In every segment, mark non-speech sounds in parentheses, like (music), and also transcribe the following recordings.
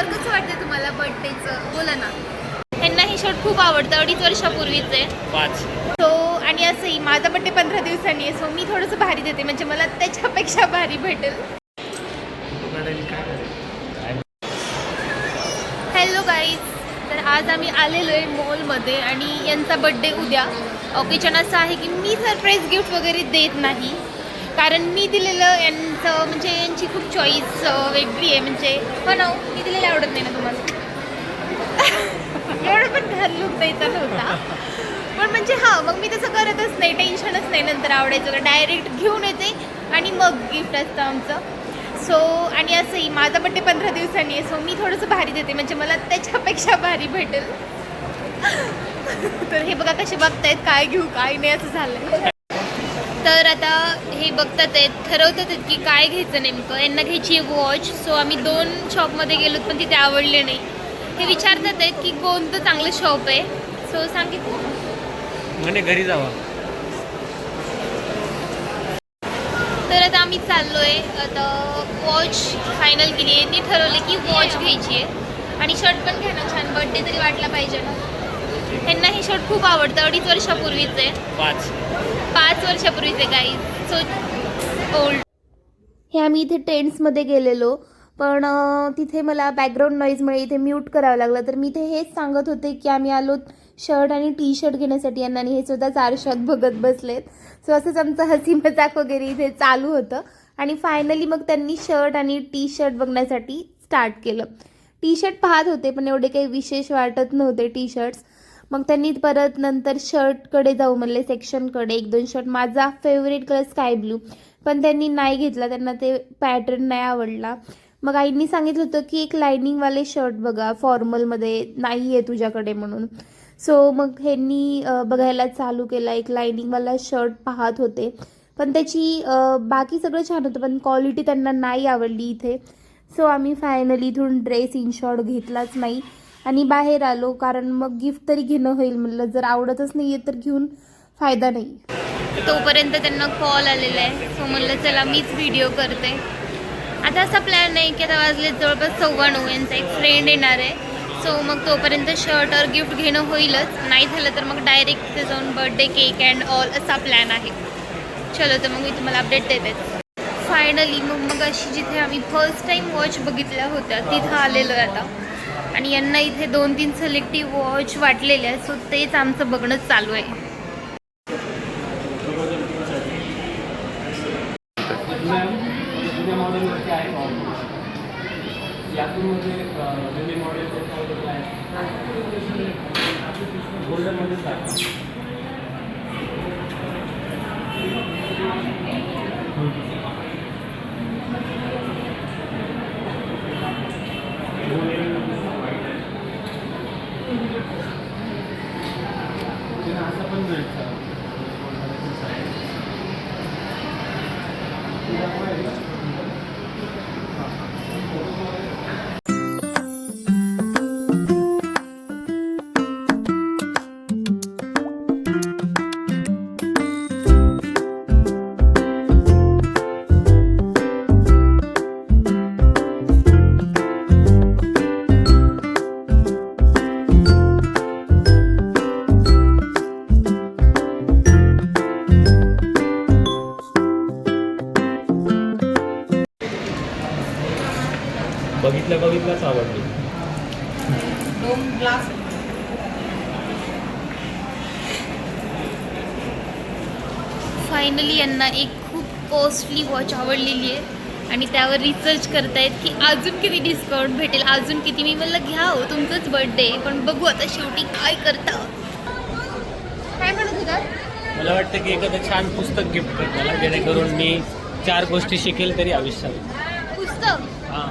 आल्यावर कसं वाटतं तुम्हाला बर्थडेचं बोला ना. त्यांना हे शर्ट खूप आवडतं अडीच वर्षापूर्वीचे. पाच. सो आणि असंही माझा बड्डे पंधरा दिवसांनी आहे सो मी थोडंसं भारी देते म्हणजे मला त्याच्यापेक्षा भारी भेटेल. हॅलो गाईज तर आज आम्ही आलेलो आहे मॉलमध्ये आणि यांचा बड्डे उद्या. ऑकेजन असं आहे की मी सरप्राईज गिफ्ट वगैरे देत नाही. कारण मी दिलेलं यांचं म्हणजे यांची खूप चॉईस वेगळी आहे म्हणजे. हो ना हो, मी दिलेलं आवडत नाही ना तुम्हाला? एवढं पण घर लुक द्यायचा नव्हता. पण म्हणजे हां मग मी तसं करतच नाही टेन्शनच नाही नंतर आवडायचं. का डायरेक्ट घेऊन येते आणि मग गिफ्ट असतं आमचं. सो आणि असंही माझा बड्डे पंधरा दिवसांनी आहे सो मी थोडंसं भारी देते. म्हणजे मला त्याच्यापेक्षा भारी भेटेल. तर हे बघा कसे बघतायत काय घेऊ काय नाही असं झालं तर आता हे बघतात आहेत ठरवतात आहेत की काय घ्यायचं नेमकं. यांना घ्यायची आहे वॉच सो आम्ही दोन शॉपमध्ये गेलो पण तिथे आवडले नाही. हे विचारतात आहेत की कोणतं चांगलं शॉप आहे? सो सांगितलं म्हणे घरी जावा. तर आता आम्ही चाललोय आता वॉच फायनल केली आहे. ती ठरवले की वॉच घ्यायची आहे. आणि शर्ट पण घ्या ना छान बर्थडे तरी वाटला पाहिजे ना. त्यांना हे शर्ट खूप आवडतं अडीच वर्षापूर्वीचे. पाच. पाच वर्षापूर्वीचे काही सो ओल्ड हे आम्ही इथे टेंट्समध्ये गेलेलो पण तिथे मला बॅकग्राऊंड नॉईजमुळे इथे म्यूट करावं लागलं. तर मी इथे हेच सांगत होते की आम्ही आलो शर्ट आणि टी शर्ट घेण्यासाठी यांना आणि हे सुद्धा आरशात बघत बसलेत. सो असंच आमचं हसी मजाक वगैरे इथे चालू होतं. आणि फायनली मग त्यांनी शर्ट आणि टी शर्ट बघण्यासाठी स्टार्ट केलं. टी शर्ट पाहत होते पण एवढे काही विशेष वाटत नव्हते टी शर्ट्स मग त्यांनी परत नंतर शर्टकडे जाऊ म्हणले सेक्शनकडे एक दोन शर्ट माझा फेवरेट कलर स्काय ब्लू पण त्यांनी नाही घेतला. त्यांना ते पॅटर्न नाही आवडला. मग आईंनी सांगितलं होतं की एक लायनिंगवाले शर्ट बघा. फॉर्मलमध्ये नाही आहे तुझ्याकडे म्हणून. सो मग ह्यांनी बघायला चालू केला. एक लायनिंगवाला शर्ट पाहत होते. पण त्याची बाकी सगळं छान होतं. पण क्वालिटी त्यांना नाही आवडली इथे. सो आम्ही फायनली इथून ड्रेस इन शॉर्ट घेतलाच नाही. आणि बाहेर आलो कारण मग गिफ्ट तरी घेणं होईल म्हणलं. जर आवडतच नाही आहे तर घेऊन फायदा नाही. तोपर्यंत त्यांना कॉल आलेला आहे. सो म्हणलं चला मीच व्हिडिओ करते. आता असा प्लॅन आहे की आता वाजले जवळपास सव्वा नऊ यांचा एक फ्रेंड येणार आहे. सो मग तोपर्यंत शर्ट और गिफ्ट घेणं होईलच. नाही झालं तर मग डायरेक्ट तिथे जाऊन बर्थडे केक अँड ऑल असा प्लॅन आहे. चलो तर मग मी तुम्हाला अपडेट देते. फायनली मग मग अशी जिथे आम्ही फर्स्ट टाईम वॉच बघितल्या होत्या तिथं आलेलो आहे आता. आणि यांना इथे दोन तीन सिलेक्टिव्ह वॉच वाटलेल्या सो तेच आमचं बघणं चालू आहे. जुन्या फायनली यांना एक खूप कॉस्टली वॉच आवडलेली आहे. आणि त्यावर रिसर्च करतायत की अजून किती डिस्काउंट भेटेल अजून किती? मी म्हणलं घ्या हो तुमचंच बर्थडे पण बघू आता शेवटी काय करता. काय म्हणत होता? मला वाटतं की एखादं छान पुस्तक गिफ्ट कर मला जेणेकरून मी चार गोष्टी शिकेल तरी आयुष्यात. पुस्तक? हां.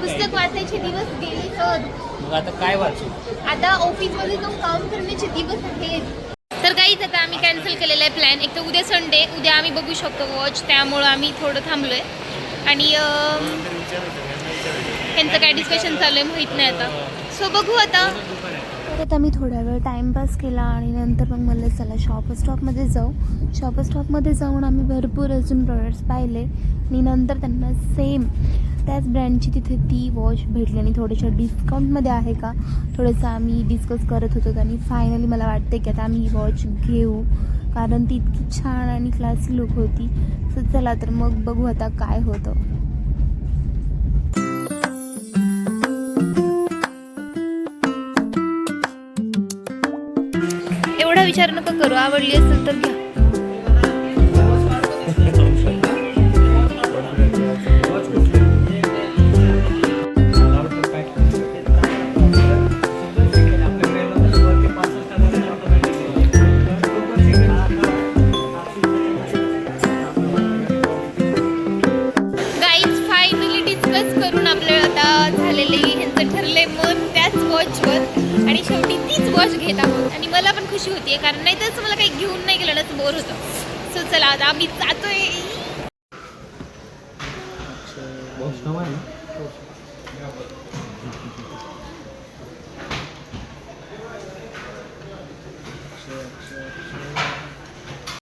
पुस्तक वाचायचे दिवस गेले तर. मग आता काय वाचू? आता ऑफिसमध्ये जाऊन काम करण्याचे दिवस आहेत. तर काहीच आता आम्ही कॅन्सल केलेला आहे प्लॅन एक तर उद्या संडे उद्या आम्ही बघू शकतो वॉच त्यामुळं आम्ही थोडं थांबलो आहे आणि अं, त्यांचं काय डिस्कशन चालू आहे माहीत नाही आता. सो बघू आता. परत आम्ही थोडा वेळ टाईमपास केला आणि नंतर मग म्हणलं चला शॉप स्टॉपमध्ये जाऊ. शॉप स्टॉपमध्ये जाऊन आम्ही भरपूर अजून प्रोडक्ट्स पाहिले. आणि नंतर त्यांना सेम त्याच ब्रँडची तिथे ती वॉच भेटली आणि थोड्याशा डिस्काउंटमध्ये आहे का? थोडंसं आम्ही डिस्कस करत होतो आणि फायनली मला वाटते की आता आम्ही ही वॉच घेऊ. कारण ती इतकी छान आणि क्लासी लुक होती. तर चला तर मग बघू आता काय होतं. एवढा विचार नका करू. आवडली असेल तर घ्या. आपले मन त्याच वॉचवर आणि शेवटी तीच वॉच घेत आहोत. आणि मला पण खुशी होतीये कारण नाही तर मला काही घेऊन नाही गेलं ना बोर होतं. सो चला आता आम्ही जातोय.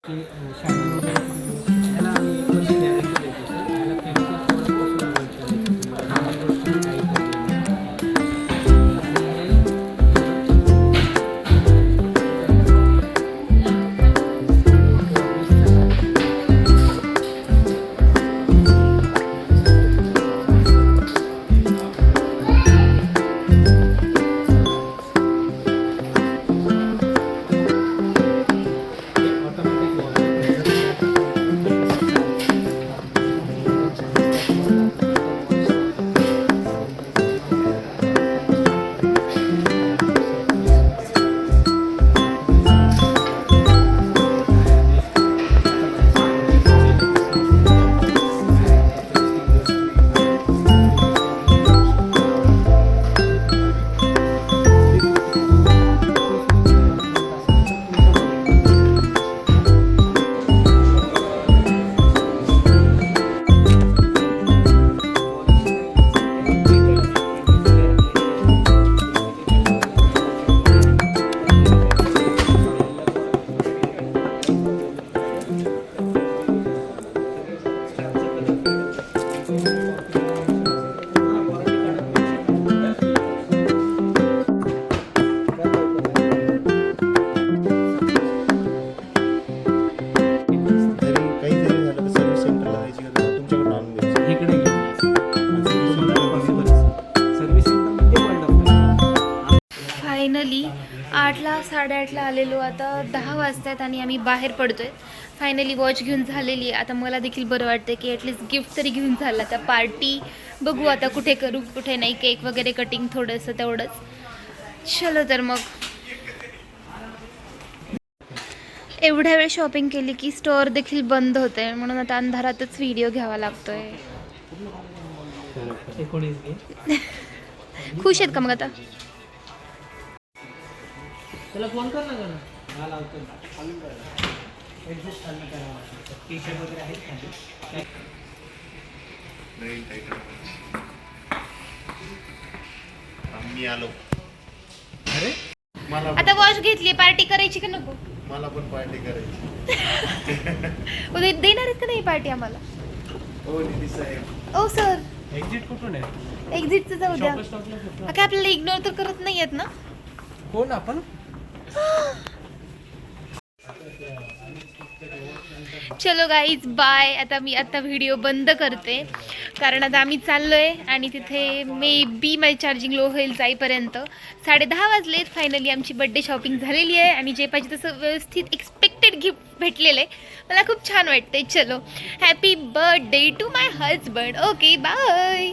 जरी फायनली आठला साडेआठला आलेलो. आता दहा वाजतात आणि आम्ही बाहेर पडतोय. फायनली वॉच घेऊन झालेली आहे. आता मला देखील बरं वाटतं की ॲटलिस्ट गिफ्ट तरी घेऊन झालं. आता पार्टी बघू आता कुठे करू कुठे नाही. केक वगैरे कटिंग थोडंसं तेवढंच. चलो तर मग. एवढ्या वेळ शॉपिंग केली की स्टोअर देखील बंद होते म्हणून आता अंधारातच व्हिडिओ घ्यावा लागतोय. (laughs) खुश आहेत का मग आता? त्याला फोन कर ना गं. हा लावतो. करा. T-shirt वगैरे आहेत खाली. मी आलो. अरे? मला आता वॉच घेतली पार्टी करायची का नको? मला पण पार्टी करायची. (laughs) उद्या देणार आहेत का नाही पार्टी आम्हाला? हो निधी साहेब. ओ सर एक्झिट कुठून आहे? एक्झिटचं जाऊ द्या? काय आपल्याला इग्नोर तर करत नाही आहेत ना? कोण आपण? चलो गाईज बाय आता मी आता व्हिडिओ बंद करते. कारण आता आम्ही चाललो आहे आणि तिथे मे बी माझी चार्जिंग लो होईल जाईपर्यंत. साडे दहा वाजलेत फायनली आमची बड्डे शॉपिंग झालेली आहे आणि जे पाहिजे तसं व्यवस्थित एक्सपेक्टेड गिफ्ट भेटलेलं आहे. मला खूप छान वाटते चलो happy birthday to my husband okay bye